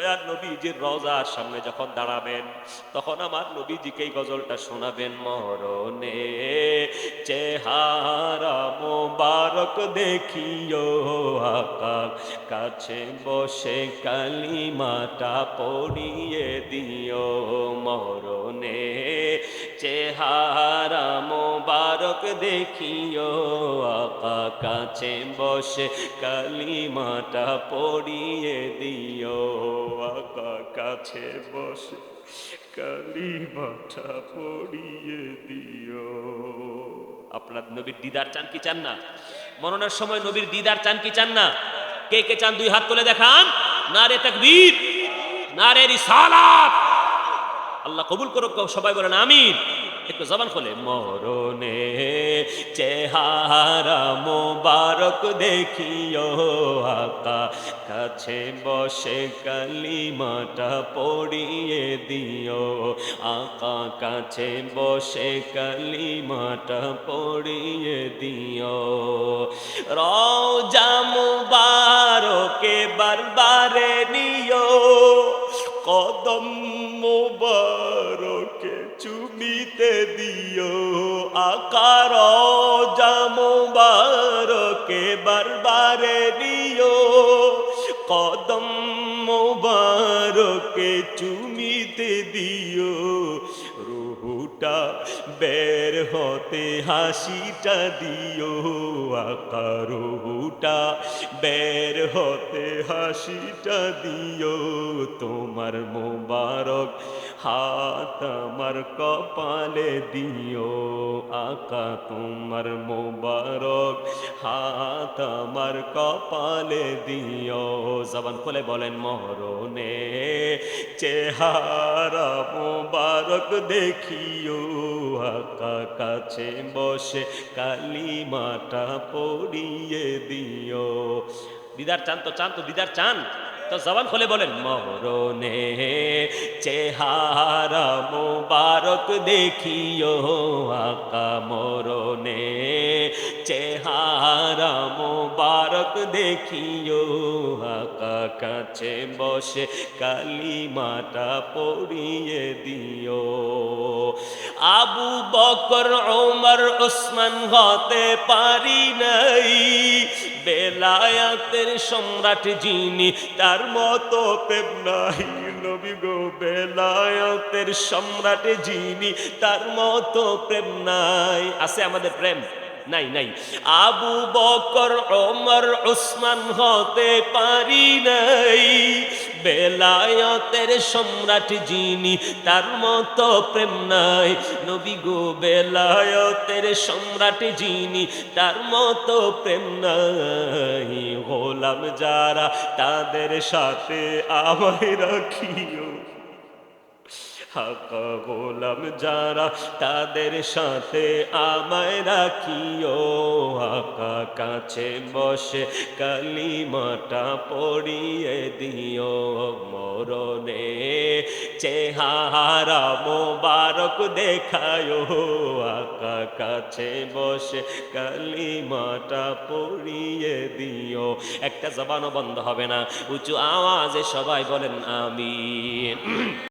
দয়ার নবীজির রজার সামনে যখন দাঁড়াবেন, তখন আমার নবীজিকে এই গজলটা শোনাবেন মরণে। চেহারা মোবারক দেখিও আকা কাছে বসে কালিমাটা পড়িয়ে দিও মরণে। চেহারা মোবারক দেখিও, আকা কাছে বসে কালিমাটা পড়িয়ে দিও। আকা কাছে বসে কালিমাটা পড়িয়ে দিও। আপনার নবীর দিদার চান কি চান না? মরণের সময় নবীর দিদার চান কি চান না? কে কে চান দুই হাত তুলে দেখান? না রে তাকবীর না রে রিসালাত। আল্লাহ কবুল করুক, সবাই বলেন আমিন। একটু জবান খোলে। মরণে চেহারা মোবারক দেখিও আকা, কাছে বসে কালিমাটা পড়িয়ে দিও আকা, কাছে বসে কালিমাটা পড়িয়ে দিও। রওজা মুবারকে বারবারে চুমিতে দিও আকার মোবারকে বারবারে নিও কদম মোবারকে চুমিতে দিও। রুহুটা বের হতে হাসিটা দিও আকা রুহুটা বের হতে হাসিটা দিও তোমার মোবারক, হাত আমার কপালে দিও আকা তোমার মোবারক, হাত আমার কপালে দিও। জবান খুলে বলেন মরণে, চেহারা মোবারক দেখিও আকা কাছে বসে কালিমাটা পড়িয়ে দিও। দিদার চান তো চান তো, দিদার চান। তো জবান খোলে বলেন, মরণে চেহারা মোবারক দেখিও, আকা মরণে চেহারা মোবারক দেখিও আকা কাছে বসে কালিমাটা পড়িয়ে দিও। আবু বকর ওমর ওসমান হতে পারি নাই। বেলায়াতের সম্রাট যিনি, তার মতো প্রেম নাই। নবী গো, বেলায়াতের সম্রাট যিনি, তার মতো প্রেম নাই। আছে আমাদের প্রেম? নাই নাই। আবু বকর, ওমর ওসমান হতে পারি নাই। বেলায়তের সম্রাট যিনি, তার মতো প্রেম নাই। নবী গো, বেলায়তের সম্রাট যিনি, তার মতো প্রেম নাই। গোলাম যারা তাদের সাথে আমায় রাখিও। হাকা গোলাম যারা, তাদের সাথে আমায় রাখিও। হাকা কাছে বসে কালিমাটা পড়িয়ে দিও। মরণে চেহারা মোবারক দেখায়। আকা কাছে বসে কালিমাটা পড়িয়ে দিও। একটা জবানও বন্ধ হবে না। উঁচু আওয়াজে সবাই বলেন, আমিন।